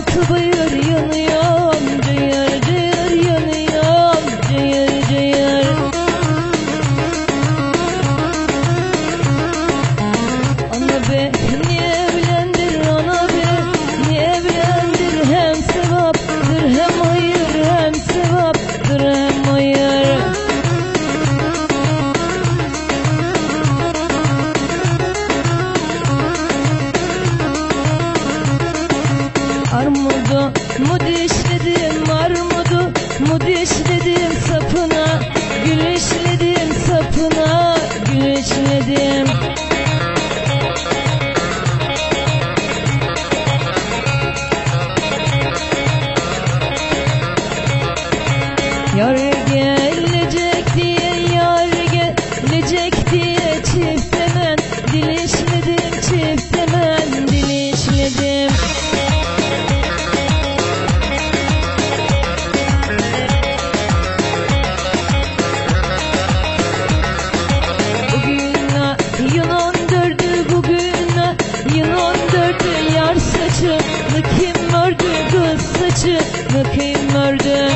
altı bayır yanıyorum Dördü yar saçını kim ördü kız saçını kim ördü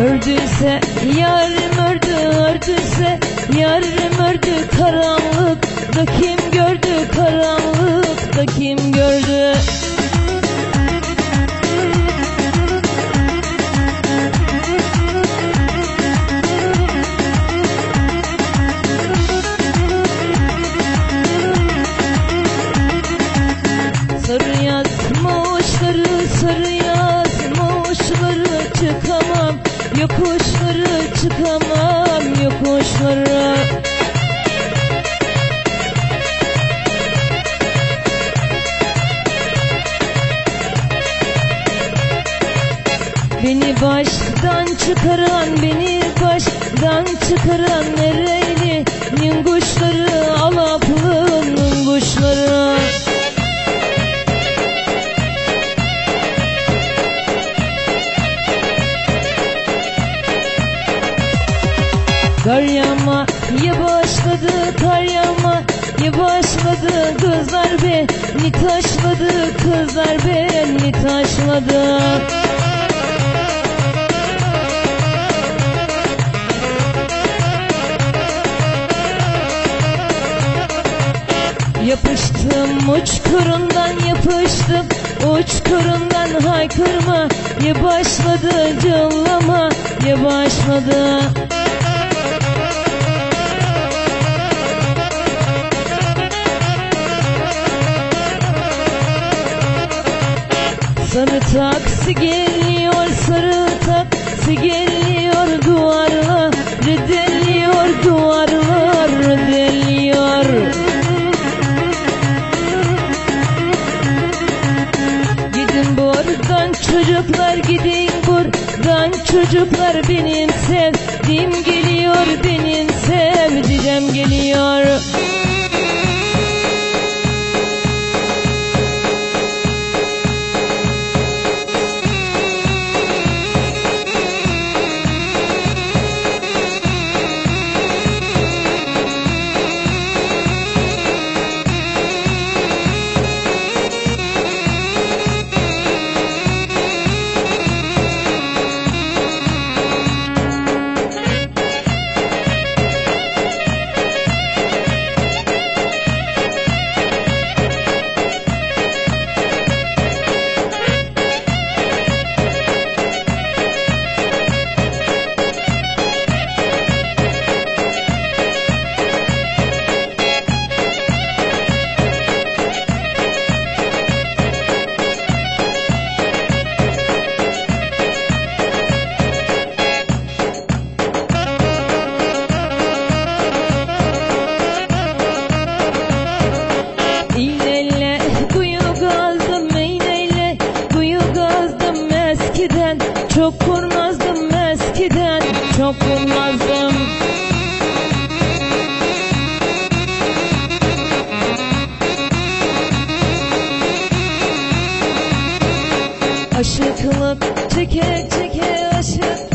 Ördüyse yarım ördü ördüyse yarım ördü karanlıkta kim gördü karanlıkta kim gördü çıkamam yokuşları Beni baştan çıkaran, beni baştan çıkaran nereli Ninguşları, Alaplı'nın kuşları Kar yağmaya başladı, kar yağmaya başladı Kızlar beni taşladı, kızlar beni taşladı. Yapıştım uçkurundan yapıştım Uçkurundan haykırma Ya başladı cıllama Ya başladı taksi geliyor, sarı taksi geliyor Duvarlar deliyor, duvarlar deliyor Gidin buradan çocuklar gidin buradan çocuklar benim sevdiğim geliyor benim sevdiceğim geliyor kurnazdım Aşıklık çekecek